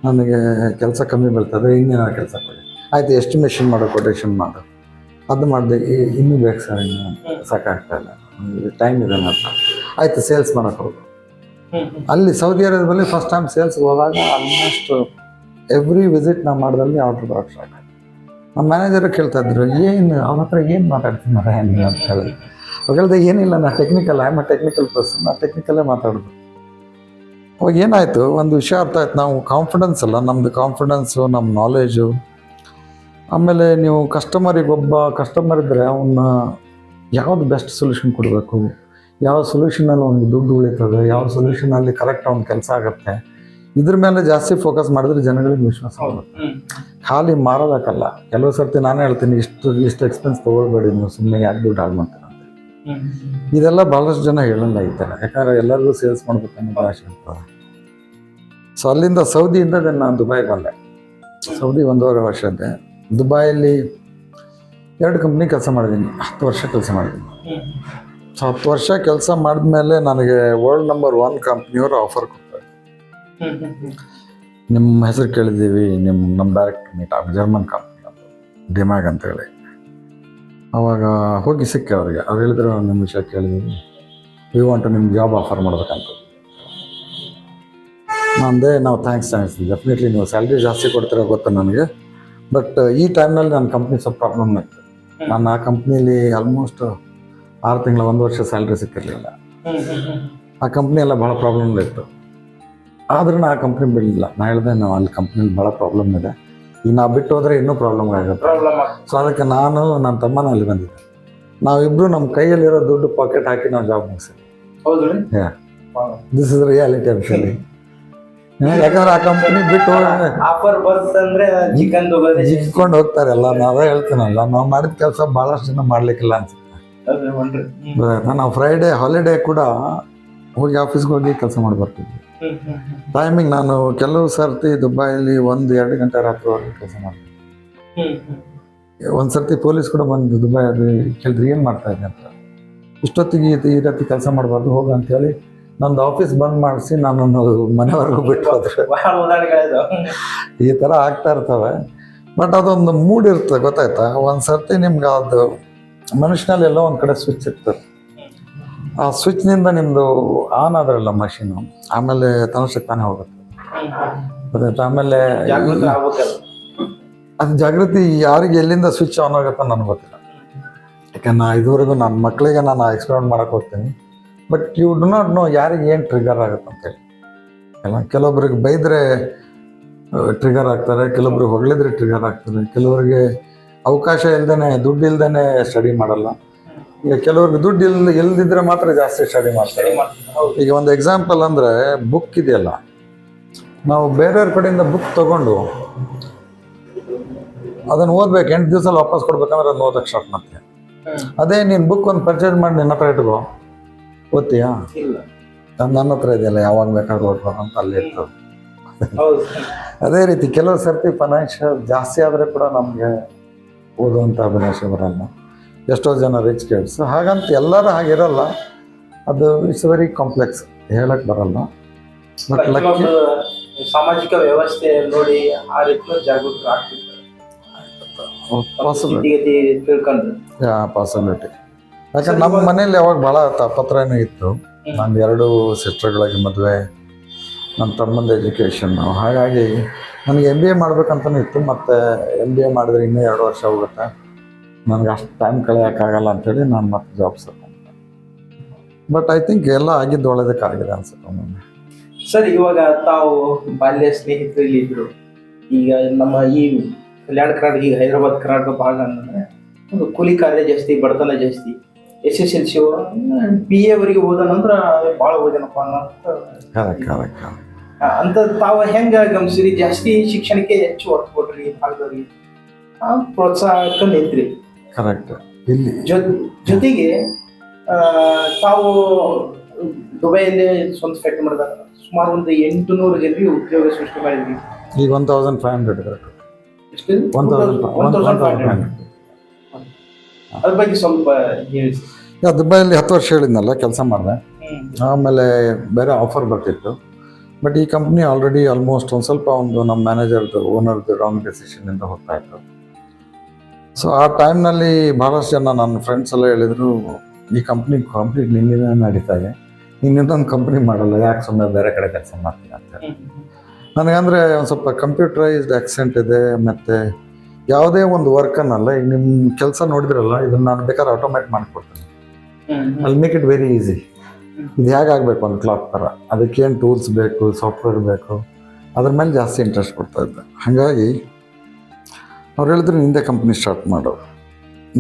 ನನಗೆ ಕೆಲಸ ಕಮ್ಮಿ ಬೀಳ್ತದೆ, ಇನ್ನೇನೋ ಕೆಲಸ ಕೊಡಿ. ಆಯ್ತು ಎಷ್ಟು ಮೆಷಿನ್ ಮಾಡೋ ಕೊಟೇಶನ್ ಮಾಡು. ಅದು ಮಾಡಿದೆ ಇನ್ನೂ ಬೇಕು ಸರ್, ಇನ್ನು ಸಾಕಾಗ್ತಾ ಇಲ್ಲ. ಟೈಮ್ ಇದೆ ನಾನು ಆಯಿತು ಸೇಲ್ಸ್ ಮಾಡೋಕೆ ಹೋಗು. ಅಲ್ಲಿ ಸೌದಿ ಅರೇಬಿಯಲ್ಲಿ ಫಸ್ಟ್ ಟೈಮ್ ಸೇಲ್ಸ್ಗೆ ಹೋದಾಗ ಆಲ್ಮೋಸ್ಟ್ ಎವ್ರಿ ವಿಸಿಟ್ ನಾವು ಮಾಡಿದಲ್ಲಿ ಆರ್ಡ್ರ್ ಬರೋಕ್ಕೆ ಸ್ಟಾರ್ಟ್ ನಮ್ಮ ಮ್ಯಾನೇಜರ್ ಕೇಳ್ತಾ ಇದ್ರು, ಏನು, ಅವ್ರ ಹತ್ರ ಏನು ಮಾತಾಡ್ತೀನಿ ಅಂತ ಹೇಳಿದ್ರು ಅವಾಗ ಏನಿಲ್ಲ ನಾ technical I a technical person ನಾ ಟೆಕ್ನಿಕಲ್ಲೇ ಮಾತಾಡೋದು. ಅವಾಗ ಏನಾಯಿತು ಒಂದು ವಿಷಯ ಅರ್ಥ ಆಯ್ತು ನಾವು ಕಾನ್ಫಿಡೆನ್ಸ್ ಅಲ್ಲ ನಮ್ಮದು ಕಾನ್ಫಿಡೆನ್ಸು ನಮ್ಮ ನಾಲೇಜು ಆಮೇಲೆ ನೀವು ಕಸ್ಟಮರಿಗೆ ಒಬ್ಬ ಕಸ್ಟಮರ್ ಇದ್ದರೆ ಅವನ್ನ ಯಾವುದು ಬೆಸ್ಟ್ ಸೊಲ್ಯೂಷನ್ ಕೊಡಬೇಕು? ಯಾವ ಸೊಲ್ಯೂಷನಲ್ಲಿ ಅವ್ನಿಗೆ ದುಡ್ಡು ಉಳಿತದೆ? ಯಾವ ಸೊಲ್ಯೂಷನಲ್ಲಿ ಕರೆಕ್ಟ್ ಅವ್ನ ಕೆಲಸ ಆಗುತ್ತೆ? ಇದ್ರ ಮೇಲೆ ಜಾಸ್ತಿ ಫೋಕಸ್ ಮಾಡಿದ್ರೆ ಜನಗಳಿಗೆ ವಿಶ್ವಾಸ ಆಗುತ್ತೆ ಖಾಲಿ ಮಾರೋದಕ್ಕಲ್ಲ. ಕೆಲವು ಸರ್ತಿ ನಾನೇ ಹೇಳ್ತೀನಿ ಇಷ್ಟು ಇಷ್ಟು ಎಕ್ಸ್ಪೆನ್ಸ್ ತೊಗೊಳ್ಬೇಡಿ ನೀವು ಸುಮ್ಮನೆ ಯಾಕೆ ದುಡ್ಡು ಹಾಳು ಇದೆಲ್ಲ ಭಾಳಷ್ಟು ಜನ ಹೇಳಲ್ಲ ಈ ಯಾಕಂದ್ರೆ ಎಲ್ಲರಿಗೂ ಸೇಲ್ಸ್ ಮಾಡ್ಬೇಕು ಅನ್ನೋ ಇರ್ತದೆ ಸೊ ಅಲ್ಲಿಂದ ಸೌದಿಯಿಂದ ಅದನ್ನು ನಾನು ದುಬೈಗೆ ಬಂದೆ. ಸೌದಿ ಒಂದೂವರೆ ವರ್ಷ ಇದ್ದೆ ದುಬೈಯಲ್ಲಿ ಎರಡು ಕಂಪ್ನಿ ಕೆಲಸ ಮಾಡಿದ್ದೀನಿ. ಹತ್ತು ವರ್ಷ ಕೆಲಸ ಮಾಡಿದ್ದೀನಿ. ಸೊ ಹತ್ತು ವರ್ಷ ಕೆಲಸ ಮಾಡಿದ್ಮೇಲೆ ನನಗೆ ವರ್ಲ್ಡ್ ನಂಬರ್ ಒನ್ ಕಂಪ್ನಿಯವರು ಆಫರ್ ಕೊಡ್ತಾರೆ. ನಿಮ್ಮ ಹೆಸರು ಕೇಳಿದ್ದೀವಿ, ನಿಮ್ಮ, ನಮ್ಮ ಡೈರೆಕ್ಟ್ ಮೀಟ್ ಆಗ ಜರ್ಮನ್ ಕಂಪ್ನಿ ಅಂತ ಡಿಮ್ಯಾಗ್ ಅಂತ ಹೇಳಿ ಅವಾಗ ಹೋಗಿ ಸಿಕ್ಕೆ ಅವರಿಗೆ. ಅವ್ರು ಹೇಳಿದ್ರು ನಿಮ್ಮ ವಿಷಯ ಕೇಳಿದ್ದೀನಿ ವಿ ವಾಂಟ್ ನಿಮ್ಗೆ ಜಾಬ್ ಆಫರ್ ಮಾಡ್ಬೇಕಂತ. ನಂದೆ, ನಾವು ಥ್ಯಾಂಕ್ಸ್ ಥ್ಯಾಂಕ್ಸ್ ಡೆಫಿನೆಟ್ಲಿ ನೀವು ಸ್ಯಾಲ್ರಿ ಜಾಸ್ತಿ ಕೊಡ್ತೀರ ಗೊತ್ತು ನನಗೆ. ಬಟ್ ಈ ಟೈಮ್ನಲ್ಲಿ ನನ್ನ ಕಂಪ್ನಿ ಸ್ವಲ್ಪ ಪ್ರಾಬ್ಲಮ್ ಇತ್ತು. ನಾನು ಆ ಕಂಪ್ನೀಲಿ ಆಲ್ಮೋಸ್ಟ್ ಆರು ತಿಂಗಳ, ಒಂದು ವರ್ಷ ಸ್ಯಾಲ್ರಿ ಸಿಕ್ಕಿರಲಿಲ್ಲ. ಆ ಕಂಪ್ನಿ ಎಲ್ಲ ಭಾಳ ಪ್ರಾಬ್ಲಮ್ ಇತ್ತು. ಆದ್ರೂ ಆ ಕಂಪ್ನಿ ಬಿಡಲಿಲ್ಲ. ನಾನು ಹೇಳಿದೆ, ನಾವು ಅಲ್ಲಿ ಕಂಪ್ನಿಲಿ ಭಾಳ ಪ್ರಾಬ್ಲಮ್ ಇದೆ. ಈಗ ನಾವು ಬಿಟ್ಟು ಹೋದ್ರೆ ಇನ್ನೂ ಪ್ರಾಬ್ಲಮ್ ಆಗುತ್ತೆ. ಪ್ರಾಬ್ಲಮ್ ಸೊ ಅದಕ್ಕೆ ನಾನು ನನ್ನ ತಮ್ಮನ ಅಲ್ಲಿ ಬಂದಿದ್ದೆ. ನಾವಿಬ್ರು ನಮ್ಮ ಕೈಯಲ್ಲಿರೋ ದುಡ್ಡು ಪಾಕೆಟ್ ಹಾಕಿ ನಾವು ಜಾಬ್ ಮುಗಿಸಿದ್ವಿ. Yeah. This is reality actually ಯಾಕಂದ್ರೆ ಆ ಕಂಪನಿ ಬಿಟ್ಟು ಆಫರ್ ಬರ್ತಂದ್ರೆ ಜಿಕ್ಕೊಂಡು ಹೋಗ್ತಾರೆ ಎಲ್ಲ. ನಾವೇ ಹೇಳ್ತೀನಲ್ಲ ನಾವು ಮಾಡಿದ ಕೆಲಸ ಭಾಳಷ್ಟು ಜನ ಮಾಡ್ಲಿಕ್ಕಿಲ್ಲ ಅನ್ಸುತ್ತೆ. ನಾವು ಫ್ರೈಡೇ ಹಾಲಿಡೇ ಕೂಡ ಹೋಗಿ ಆಫೀಸ್ಗೆ ಹೋಗಿ ಕೆಲಸ ಮಾಡಿ ಬರ್ತಿದ್ವಿ. ಟೈಮಿಂಗ್ ನಾನು ಕೆಲವು ಸರ್ತಿ ದುಬೈಲಿ ಒಂದು, ಎರಡು ಗಂಟೆ ರಾತ್ರಿವರೆಗೆ ಕೆಲಸ ಮಾಡ್ತೀನಿ. ಒಂದು ಸರ್ತಿ ಪೊಲೀಸ್ ಕೂಡ ಬಂದು ದುಬೈ ಅದು ಕೇಳಿದ್ರೆ, ಏನು ಮಾಡ್ತಾ ಇದ್ದೆ ಅಂತ. ಇಷ್ಟೊತ್ತಿಗೆ ಈ- ರೀತಿ ಕೆಲಸ ಮಾಡಬಾರ್ದು, ಹೋಗು ಅಂತೇಳಿ ನಂದು ಆಫೀಸ್ ಬಂದ್ ಮಾಡಿಸಿ ನಾನು ಮನೆವರೆಗೂ ಬಿಟ್ಟು ಹೋದ್ರೆ ಈ ಥರ ಆಗ್ತಾ ಇರ್ತವೆ. ಬಟ್ ಅದೊಂದು ಮೂಡ್ ಇರ್ತದೆ, ಗೊತ್ತಾಯ್ತಾ? ಒಂದು ಸರ್ತಿ ನಿಮ್ಗೆ ಅದು ಮನುಷ್ಯನಲ್ಲಿ ಎಲ್ಲೋ ಒಂದು ಕಡೆ ಸ್ವಿಚ್ ಇರ್ತದೆ. ಆ ಸ್ವಿಚ್ನಿಂದ ನಿಮ್ಮದು ಆನ್ ಆದ್ರಲ್ಲ ಮಷೀನು ಆಮೇಲೆ ತನ್ನಷ್ಟಕ್ಕೆ ತಾನೇ ಹೋಗುತ್ತೆ. ಗೊತ್ತಾಯ್ತಾ ಆಮೇಲೆ ಅದು ಜಾಗೃತಿ ಯಾರಿಗೆ ಎಲ್ಲಿಂದ ಸ್ವಿಚ್ ಆನ್ ಆಗುತ್ತೆ ನನಗೆ ಗೊತ್ತಿಲ್ಲ. ಯಾಕಂದ್ರೆ ನಾ ಇದುವರೆಗೂ ನನ್ನ ಮಕ್ಕಳಿಗೆ ನಾನು ಎಕ್ಸ್ಪ್ಲೋರ್ ಮಾಡಕ್ಕೆ ಹೋಗ್ತೀನಿ. But you do not know ಯಾರಿಗೆ ಏನು ಟ್ರಿಗರ್ ಆಗುತ್ತೆ ಅಂತೇಳಿ ಅಲ್ಲ ಕೆಲವೊಬ್ರಿಗೆ ಬೈದರೆ ಟ್ರಿಗರ್ ಆಗ್ತಾರೆ ಕೆಲವೊಬ್ರಿಗೆ ಹೊಗಳಿದ್ರೆ ಟ್ರಿಗರ್ ಆಗ್ತಾರೆ ಕೆಲವರಿಗೆ ಅವಕಾಶ ಇಲ್ದೇ ದುಡ್ಡು ಇಲ್ದೇ ಸ್ಟಡಿ ಮಾಡಲ್ಲ. ಈಗ ಕೆಲವ್ರಿಗೆ ದುಡ್ಡು ಇಲ್ಲ ಇಲ್ದಿದ್ರೆ ಮಾತ್ರ ಜಾಸ್ತಿ ಸ್ಟಡಿ ಮಾಡ್ತಾರೆ. ಈಗ ಒಂದು ಎಕ್ಸಾಂಪಲ್ ಅಂದರೆ ಬುಕ್ ಇದೆಯಲ್ಲ. ನಾವು ಬೇರೆಯವ್ರ ಕಡೆಯಿಂದ ಬುಕ್ ತಗೊಂಡು ಅದನ್ನು ಓದ್ಬೇಕು ಎಂಟು ದಿವಸ ವಾಪಸ್ ಕೊಡ್ಬೇಕಂದ್ರೆ ಅದನ್ನ ಓದಕ್ಕೆ ಸ್ಟಾರ್ಟ್ ಮಾಡ್ತೀಯ. ಅದೇ ನೀನು ಬುಕ್ ಒಂದು ಪರ್ಚೇಸ್ ಮಾಡಿ ನಿನ್ನ ಹತ್ರ ಇಟ್ಕೋ. ಓದ್ತೀಯಾ? ನಾನು ನನ್ನ ನನ್ನ ಹತ್ರ ಇದೆಯಲ್ಲ ಯಾವಾಗ ಬೇಕಾದ್ರೂ ಓದ್ಬೋದು ಅಂತ ಅಲ್ಲಿ ಇರ್ತದೆ. ಅದೇ ರೀತಿ ಕೆಲವು ಸರ್ತಿ ಫೈನಾನ್ಷಿಯಲ್ ಜಾಸ್ತಿ ಆದರೆ ಕೂಡ ನಮಗೆ ಓದುವಂಥ ಅಭಿನಯ ಬರಲ್ಲ. ಎಷ್ಟೋ ಜನ ರಿಚ್ ಕಿಡ್ಸ್ ಹಾಗಂತ ಎಲ್ಲರೂ ಹಾಗಿರಲ್ಲ. ಅದು ಇಟ್ಸ್ ವೆರಿ ಕಾಂಪ್ಲೆಕ್ಸ್ ಹೇಳಕ್ ಬರಲ್ಲ. ಬಟ್ ಲಕ್ಕಿ ಸಾಮಾಜಿಕ ವ್ಯವಸ್ಥೆ ನೋಡಿ ಆ ರೀತಿ ಜಾಗೃತಿ ಆಗ್ತಿರ್ತಾರೆ. ಪಾಸಿಬಿಲಿಟಿ ಯಾಕಂದ್ರೆ ನಮ್ಮ ಮನೇಲಿ ಯಾವಾಗ ಭಾಳ ತಾಪತ್ರನೇ ಇತ್ತು. ನಂದು ಎರಡು ಸಿಸ್ಟರ್ಗಳಿಗೆ ಮದುವೆ ನನ್ನ ತಮ್ಮಂದ ಎಜುಕೇಷನ್ನು ಹಾಗಾಗಿ ನನಗೆ ಎಂ ಬಿ ಎ ಮಾಡ್ಬೇಕಂತಲೂ ಇತ್ತು. ಮತ್ತು ಎಂ ಬಿ ಎ ಮಾಡಿದ್ರೆ ಇನ್ನೂ ಎರಡು ವರ್ಷ ಹೋಗುತ್ತೆ. ನನಗೆ ಅಷ್ಟು ಟೈಮ್ ಕಳೆಯೋಕ್ಕಾಗಲ್ಲ ಅಂಥೇಳಿ ನಾನು ಮತ್ತೆ ಜಾಬ್ ಸೇರ್ಕೊಂಡೆ ಬಟ್ ಐ ಥಿಂಕ್ ಎಲ್ಲ ಆಗಿದ್ದು ಒಳ್ಳೇದಕ್ಕಾಗಿದೆ ಅನ್ಸುತ್ತೆ ಒಮ್ಮೊಮ್ಮೆ ಸರ್ ಇವಾಗ ತಾವು ಬಾಲ್ಯ ಸ್ನೇಹಿತರು ಇಲ್ಲಿ ಇದ್ರು. ಈಗ ನಮ್ಮ ಈ ಕಲ್ಯಾಣ ಕರ್ನಾಟಕ ಈಗ ಹೈದರಾಬಾದ್ ಕರ್ನಾಟಕ ಭಾಗ ಅಂದ್ರೆ ಒಂದು ಕೂಲಿ ಕಾರ್ಯ ಜಾಸ್ತಿ ಬಡತನ ಜಾಸ್ತಿ S S L C B A ವರೆಗೆ ಓದ ನಂತರ ಭಾಳ ಓದೇನಪ್ಪ ಅನ್ನೋ ಅಂತ ತಾವು ಹೆಂಗ ಗಮನಿಸಿರಿ ಜಾಸ್ತಿ ಶಿಕ್ಷಣಕ್ಕೆ ಹೆಚ್ಚು ಒತ್ತು ಕೊಟ್ರಿ ಭಾಗದವ್ರಿಗೆ. ಪ್ರೋತ್ಸಾಹಕ್ಕೆ ನಿಂತ್ರಿ. ಕರೆಕ್ಟ್ ಇಲ್ಲಿ ಜೊತೆಗೆ ಆ, ತಾವು ದುಬೈಯಲ್ಲಿ ಸ್ವಂತ ಫ್ಯಾಕ್ಟ್ರಿ ಮಾಡಿದಾಗ ಸುಮಾರು ಒಂದು ಎಂಟು ನೂರು ಜನರಿಗೆ ಉದ್ಯೋಗ ಸೃಷ್ಟಿ ಮಾಡಿದ್ವಿ. ಈಗ one thousand five hundred one thousand one one thousand five hundred ಅದ್ರ ಬಗ್ಗೆ ಸ್ವಲ್ಪ ದುಬೈಯಲ್ಲಿ ಹತ್ತು ವರ್ಷ ಹೇಳಿದ್ನಲ್ಲ ಕೆಲಸ ಮಾಡಿದೆ. ಆಮೇಲೆ ಬೇರೆ ಆಫರ್ ಬರ್ತಿತ್ತು. ಬಟ್ ಈ ಕಂಪ್ನಿ ಆಲ್ರೆಡಿ ಆಲ್ಮೋಸ್ಟ್ ಒಂದು ಸ್ವಲ್ಪ ಒಂದು ನಮ್ಮ ಮ್ಯಾನೇಜರ್ದು ಓನರ್ದು ರಾಂಗ್ ಇಂದ ಹೋಗ್ತಾ ಇತ್ತು. ಸೊ ಆ ಟೈಮ್ನಲ್ಲಿ ಭಾಳಷ್ಟು ಜನ ನನ್ನ ಫ್ರೆಂಡ್ಸ್ ಎಲ್ಲ ಹೇಳಿದರು ಈ ಕಂಪ್ನಿ ಕಂಪ್ಲೀಟ್ ನಿನ್ನಿಂದ ನಡೀತಾ ಇದೆ. ಇನ್ನೊಂದು ಕಂಪ್ನಿ ಮಾಡಲ್ಲ. ಯಾಕೆ ಸುಮ್ಮನೆ ಬೇರೆ ಕಡೆ ಕೆಲಸ ಮಾಡ್ತೀನಿ ಅಂತ ನನಗಂದರೆ ಒಂದು ಸ್ವಲ್ಪ ಕಂಪ್ಯೂಟರೈಸ್ಡ್ ಆಕ್ಸೆಂಟ್ ಇದೆ ಮತ್ತು ಯಾವುದೇ ಒಂದು ವರ್ಕನ್ನಲ್ಲ ಈಗ ನಿಮ್ಮ ಕೆಲಸ ನೋಡಿದ್ರಲ್ಲ ಇದನ್ನು ನಾನು ಬೇಕಾದ್ರೆ ಆಟೋಮೇಟ್ ಮಾಡಿಕೊಡ್ತೀನಿ. ಅಲ್ಲಿ ಮೇಕ್ ಇಟ್ ವೆರಿ ಈಸಿ ಇದು ಹೇಗಾಗಬೇಕು ಒಂದು ಕ್ಲಾಕ್ ಥರ ಅದಕ್ಕೇನು ಟೂಲ್ಸ್ ಬೇಕು ಸಾಫ್ಟ್ವೇರ್ ಬೇಕು? ಅದ್ರ ಮೇಲೆ ಜಾಸ್ತಿ ಇಂಟ್ರೆಸ್ಟ್ ಕೊಡ್ತಾ ಇದ್ದೆ. ಹಾಗಾಗಿ ಅವ್ರು ಹೇಳಿದ್ರು ನಿಂದೆ ಕಂಪ್ನಿ ಸ್ಟಾರ್ಟ್ ಮಾಡು.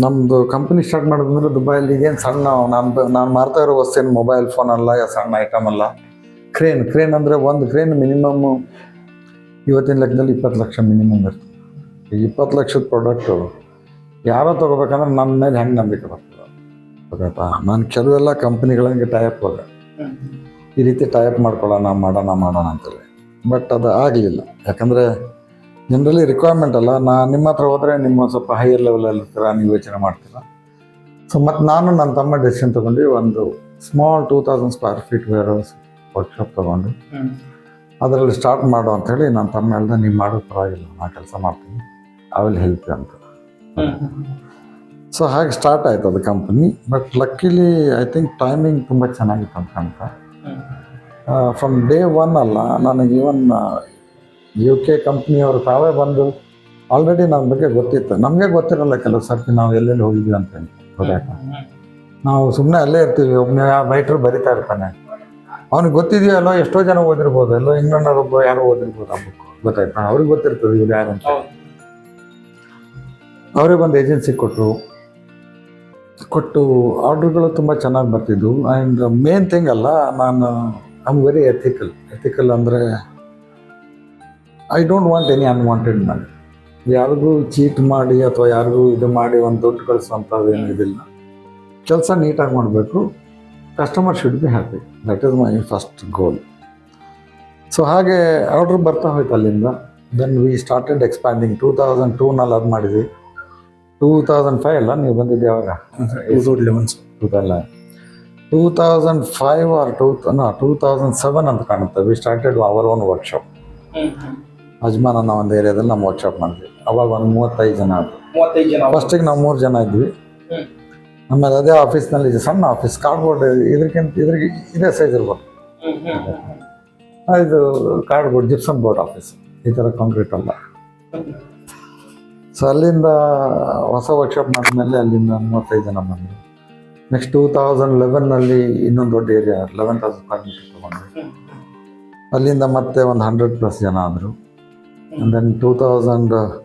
ನಮ್ಮದು ಕಂಪ್ನಿ ಸ್ಟಾರ್ಟ್ ಮಾಡೋದಂದ್ರೆ ದುಬೈಲಿ ಏನು ಸಣ್ಣ, ನಾನು ನಾನು ಮಾರ್ತಾ ಇರೋ ವಸ್ತು ಏನು ಮೊಬೈಲ್ ಫೋನ್ ಅಲ್ಲ, ಯಾ ಸಣ್ಣ ಐಟಮ್ ಅಲ್ಲ? ಕ್ರೇನ್ ಕ್ರೇನ್ ಅಂದರೆ ಒಂದು ಕ್ರೇನ್ ಮಿನಿಮಮ್ ಇವತ್ತಿನ ಲೆಕ್ಕದಲ್ಲಿ ಇಪ್ಪತ್ತು ಲಕ್ಷ ಮಿನಿಮಮ್ ಇರ್ತದೆ ಈ ಇಪ್ಪತ್ತು ಲಕ್ಷದ ಪ್ರಾಡಕ್ಟು ಯಾರೋ ತೊಗೋಬೇಕಂದ್ರೆ ನನ್ನ ಮೇಲೆ ಹೆಂಗೆ ನಂಬಿಕೆ ಬರ್ತದೆ? ಗೊತ್ತಾಯ್ತಾ? ನಾನು ಕೆಲವೆಲ್ಲ ಕಂಪ್ನಿಗಳಿಗೆ ಟೈಪ್ ಹೋದೆ. ಈ ರೀತಿ ಟೈಪ್ ಮಾಡ್ಕೊಳ್ಳೋಣ, ಮಾಡೋಣ ಮಾಡೋಣ ಅಂತೇಳಿ. ಬಟ್ ಅದು ಆಗಲಿಲ್ಲ. ಯಾಕಂದರೆ ಜನರಲಿ ರಿಕ್ವೈರ್ಮೆಂಟ್ ಅಲ್ಲ ನಾ ನಿಮ್ಮ ಹತ್ರ ಹೋದರೆ ನಿಮ್ಮ ಸ್ವಲ್ಪ ಹೈಯರ್ ಲೆವೆಲಲ್ಲಿ ಇರ್ತೀರ? ನೀವು ಯೋಚನೆ ಮಾಡ್ತೀರ? ಸೊ ಮತ್ತು ನಾನು ನನ್ನ ತಮ್ಮ ಡೆಸಿಷನ್ ತೊಗೊಂಡು ಒಂದು small two thousand square feet warehouse workshop ತೊಗೊಂಡು ಅದರಲ್ಲಿ ಸ್ಟಾರ್ಟ್ ಮಾಡು ಅಂಥೇಳಿ ನನ್ನ ತಮ್ಮ ಹೇಳ್ದೆ ನೀವು ಮಾಡೋ ಪರವಾಗಿಲ್ಲ ನಾ ಕೆಲಸ ಮಾಡ್ತೀನಿ ಐ ವಿಲ್ ಹೆಲ್ಪ್ ಅಂತ. ಸೊ ಹಾಗೆ ಸ್ಟಾರ್ಟ್ ಆಯ್ತು ಅದು company but luckily I think timing ತುಂಬ ಚೆನ್ನಾಗಿತ್ತು ಅಂತ ಫ್ರಮ್ ಡೇ ಒನ್ ಅಲ್ಲ ನನಗೆ ಇವನ್ ಯು ಕೆ ಕಂಪ್ನಿಯವರು ತಾವೇ ಬಂದು ಆಲ್ರೆಡಿ ನನ್ನ ಬಗ್ಗೆ ಗೊತ್ತಿತ್ತು. ನಮಗೆ ಗೊತ್ತಿರಲ್ಲ ಕೆಲವು ಸರ್ತಿ ನಾವು ಎಲ್ಲೆಲ್ಲಿ ಹೋಗಿದ್ವಿ ಅಂತ ಗೊತ್ತಾಯ್ತಾ? ನಾವು ಸುಮ್ಮನೆ ಅಲ್ಲೇ ಇರ್ತೀವಿ. ಒಬ್ಬನೇ ರೈಟ್ರು ಬರಿತಾ ಇರ್ತಾನೆ. ಅವ್ನಿಗೆ ಗೊತ್ತಿದೆಯೋ ಎಲ್ಲೋ ಎಷ್ಟೋ ಜನ ಓದಿರ್ಬೋದು. ಎಲ್ಲೋ ಇನ್ನೊಬ್ಬ ಯಾರೋ ಓದಿರ್ಬೋದು ಆ ಬುಕ್ ಗೊತ್ತಾಯ್ತಾ? ಅವ್ರಿಗೆ ಗೊತ್ತಿರ್ತದೆ ಇವ್ರು ಯಾರು ಅಂತ. ಅವರೇ ಬಂದು ಏಜೆನ್ಸಿ ಕೊಟ್ಟರು ಕೊಟ್ಟು ಆರ್ಡ್ರ್ಗಳು ತುಂಬ ಚೆನ್ನಾಗಿ ಬರ್ತಿದ್ವು. ಆ್ಯಂಡ್ ಮೇನ್ ಥಿಂಗ್ ಅಲ್ಲ, ನಾನು I am very ethical ethical ಅಂದರೆ I don't want any unwanted money ಯಾರಿಗೂ ಚೀಟ್ ಮಾಡಿ ಅಥವಾ ಯಾರಿಗೂ ಇದು ಮಾಡಿ ಒಂದು ದುಡ್ಡು ಕಳಿಸುವಂಥದ್ದು ಏನು ಇದಿಲ್ಲ. ಕೆಲಸ ನೀಟಾಗಿ ಮಾಡಬೇಕು. Customer should be happy that is my first goal so ಹಾಗೆ ಆರ್ಡ್ರ್ ಬರ್ತಾ ಹೋಯ್ತು ಅಲ್ಲಿಂದ. Then we started expanding two thousand ಟೂನಲ್ಲಿ ಅದು ಮಾಡಿದ್ವಿ. ಟೂ ತೌಸಂಡ್ ಫೈವ್ ಅಲ್ಲ ನೀವು ಬಂದಿದ್ದು ಯಾವಾಗ? Two thousand two thousand five or two two thousand seven ಅಂತ ಕಾಣುತ್ತೆ. We started our own workshop Ajman ಅನ್ನೋ ಒಂದು ಏರಿಯಾದಲ್ಲಿ ನಮ್ಮ ವರ್ಕ್ಶಾಪ್ ಮಾಡಿದ್ವಿ ಅವಾಗ ಒಂದು ಮೂವತ್ತೈದು ಜನ ಆದ್ರು ಮೂವತ್ತೈದು ಜನ ಫಸ್ಟಿಗೆ ನಾವು ಮೂರು ಜನ ಇದ್ವಿ. ಆಮೇಲೆ ಅದೇ ಆಫೀಸ್ನಲ್ಲಿ ಸಣ್ಣ ಆಫೀಸ್ ಕಾರ್ಡ್ಬೋರ್ಡ್ ಇದಕ್ಕಿಂತ ಇದ್ರಿಗೆ ಇದೇ ಸೈಜ್ ಇರ್ಬೋದು. ಕಾರ್ಡ್ ಇದು ಕಾರ್ಡ್ಬೋರ್ಡ್ ಜಿಪ್ಸಮ್ ಬೋರ್ಡ್ ಆಫೀಸ್ ಈ ಥರ ಕಾಂಕ್ರೀಟ್ ಅಲ್ಲ. ಸೊ ಅಲ್ಲಿಂದ ಹೊಸ ವರ್ಕ್ಶಾಪ್ ಮಾಡಿದ್ಮೇಲೆ ಅಲ್ಲಿಂದ ಮೂವತ್ತೈದು ಜನ ಬಂದ್ವಿ. ನೆಕ್ಸ್ಟ್ ಟೂ ತೌಸಂಡ್ ಲೆವೆನ್ನಲ್ಲಿ ಇನ್ನೊಂದು ದೊಡ್ಡ area eleven thousand square meter ತೊಗೊಂಡ್ವಿ. ಅಲ್ಲಿಂದ ಮತ್ತೆ ಒಂದು ಹಂಡ್ರೆಡ್ ಪ್ಲಸ್ ಜನ ಆದರು. Then two thousand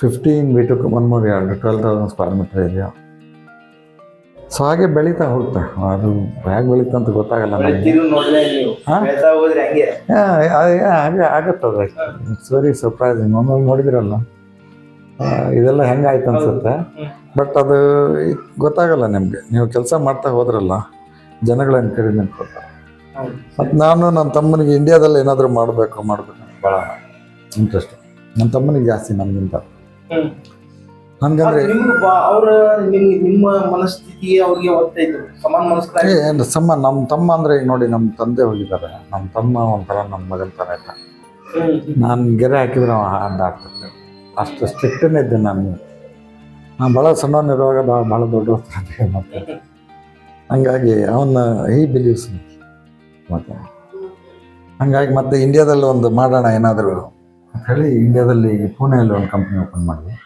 fifteen took two more yard, ಎರಡು twelve thousand square meter area so ಹಾಗೆ ಬೆಳೀತಾ ಹೋಗ್ತಾ ಅದು ಹೇಗೆ ಬೆಳೀತಾ ಅಂತ ಗೊತ್ತಾಗಲ್ಲ ಹಂಗೆ. ಆಗತ್ತದ. ಇಟ್ಸ್ ವೆರಿ ಸರ್ಪ್ರೈಸಿಂಗ್ ಒಮ್ಮೊಮ್ಮೆ ನೋಡಿದಿರಲ್ಲ. ಇದೆಲ್ಲ ಹೆಂಗಾಯ್ತು ಅನ್ಸುತ್ತೆ. ಬಟ್ ಅದು ಗೊತ್ತಾಗಲ್ಲ ನಿಮಗೆ. ನೀವು ಕೆಲಸ ಮಾಡ್ತಾ ಹೋದ್ರಲ್ಲ ಜನಗಳ ಎನ್ಕರೇಜ್ಮೆಂಟ್ ಕೊಡ್ತಾರೆ. ಮತ್ತು ನಾನು ನನ್ನ ತಮ್ಮನಿಗೆ ಇಂಡಿಯಾದಲ್ಲಿ ಏನಾದರೂ ಮಾಡಬೇಕು ಮಾಡಬೇಕು ಭಾಳ. ಇಂಟ್ರೆಸ್ಟ್ ನನ್ನ ತಮ್ಮನಿಗೆ ಜಾಸ್ತಿ ನನಗಿಂತ ಹಂಗಂದ್ರೆ ನನಗಂದ್ರೆ ಅದು ಅವ್ರ ನಿಮ್ಮ ಮನಸ್ಥಿತಿ ಅವ್ರಿಗೆ ಒತ್ತ ಸಮಾನ ಮನಸ್ಕರ ಏನು ಸಮ ನಮ್ಮ ತಮ್ಮ ಅಂದರೆ ಈಗ ನೋಡಿ ನಮ್ಮ ತಂದೆ ಹೋಗಿದ್ದಾರೆ. ನಮ್ಮ ತಮ್ಮ ಒಂಥರ ನಮ್ಮ ಮಗನ ಥರ ಇಲ್ಲ ನಾನು ಗೆರೆ ಹಾಕಿದ್ರೆ ಅವ ಹಾಡು ಆಗ್ತಿರ್ಲಿಲ್ಲ ಅಷ್ಟು ಸ್ಟ್ರಿಕ್ಟನೇ ಇದ್ದೆ ನಾನು. ನಾನು ಭಾಳ ಸಣ್ಣವನಿರುವಾಗ ಭಾಳ ಭಾಳ ದೊಡ್ಡ ಮತ್ತೆ. ಹಂಗಾಗಿ ಅವನ್ನ ಈ ಬಿಲೀವ್ಸ್ ಮತ್ತೆ. ಹಂಗಾಗಿ ಮತ್ತೆ ಇಂಡಿಯಾದಲ್ಲಿ ಒಂದು ಮಾಡೋಣ ಏನಾದರೂ ಅಂತ ಹೇಳಿ ಇಂಡಿಯಾದಲ್ಲಿ ಪುಣೆಯಲ್ಲಿ ಒಂದು ಕಂಪ್ನಿ ಓಪನ್ ಮಾಡಿದ್ವಿ